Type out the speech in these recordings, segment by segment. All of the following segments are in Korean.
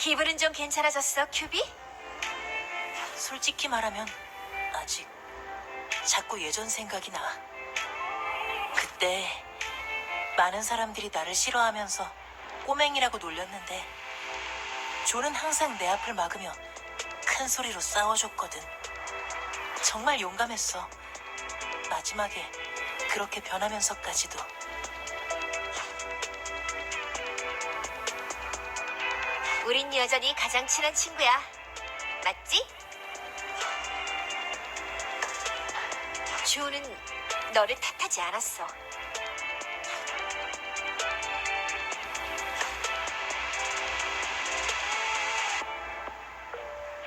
기분은 좀 괜찮아졌어, 큐비? 솔직히 말하면 아직 자꾸 예전 생각이 나. 그때 많은 사람들이 나를 싫어하면서 꼬맹이라고 놀렸는데 조는 항상 내 앞을 막으며 큰 소리로 싸워줬거든. 정말 용감했어. 마지막에 그렇게 변하면서까지도. 우린 여전히 가장 친한 친구야. 맞지? 조는 너를 탓하지 않았어.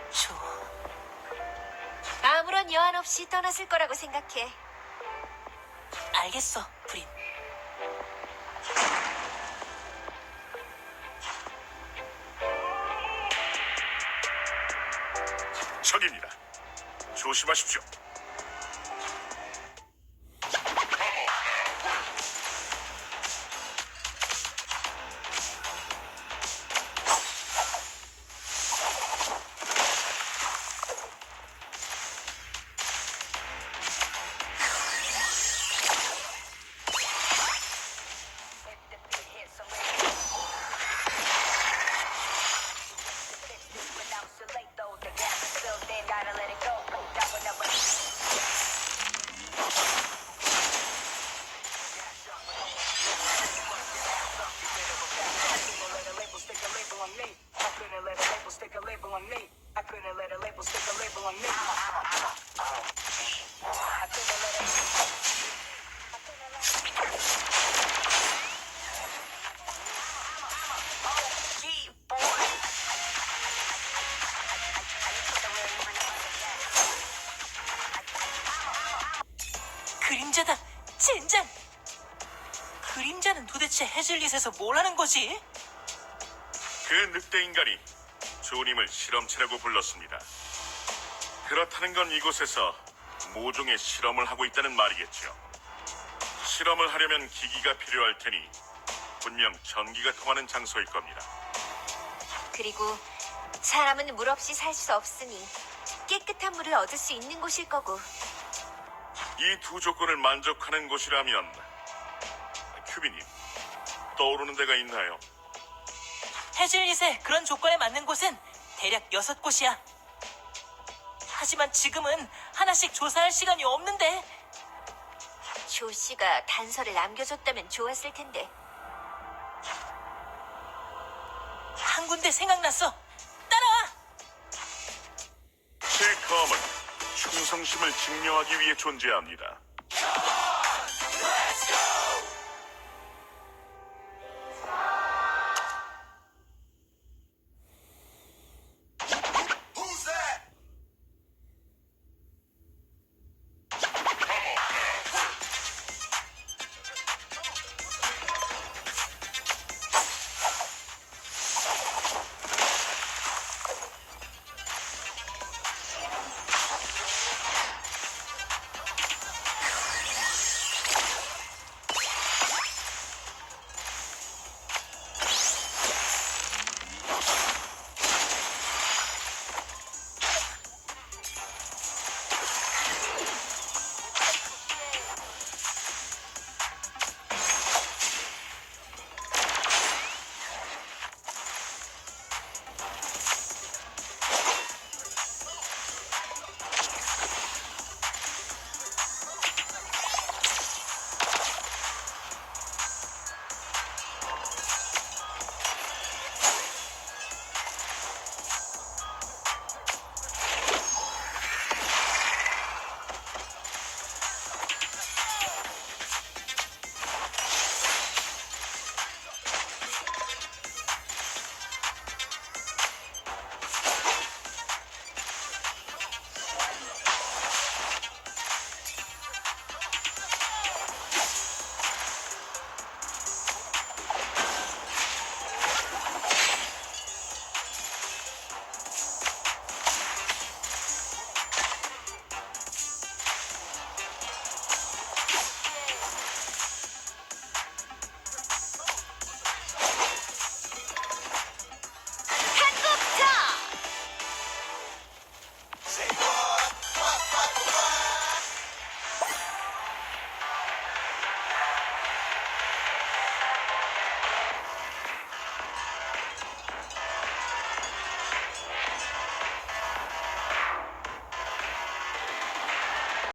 조, 아무런 여한 없이 떠났을 거라고 생각해. 알겠어, 프린. 조심하십시오. 그림자는 도대체 해즐릿에서 뭘 하는 거지? 그 늑대 인간이 조님을 실험체라고 불렀습니다. 그렇다는 건 이곳에서 모종의 실험을 하고 있다는 말이겠죠. 실험을 하려면 기기가 필요할 테니 분명 전기가 통하는 장소일 겁니다. 그리고 사람은 물 없이 살 수 없으니 깨끗한 물을 얻을 수 있는 곳일 거고. 이 두 조건을 만족하는 곳이라면 떠오르는 데가 있나요? 해즐릿에 그런 조건에 맞는 곳은 대략 여섯 곳이야. 하지만 지금은 하나씩 조사할 시간이 없는데 조 씨가 단서를 남겨줬다면 좋았을 텐데. 한 군데 생각났어. 따라와! 제 검은 충성심을 증명하기 위해 존재합니다.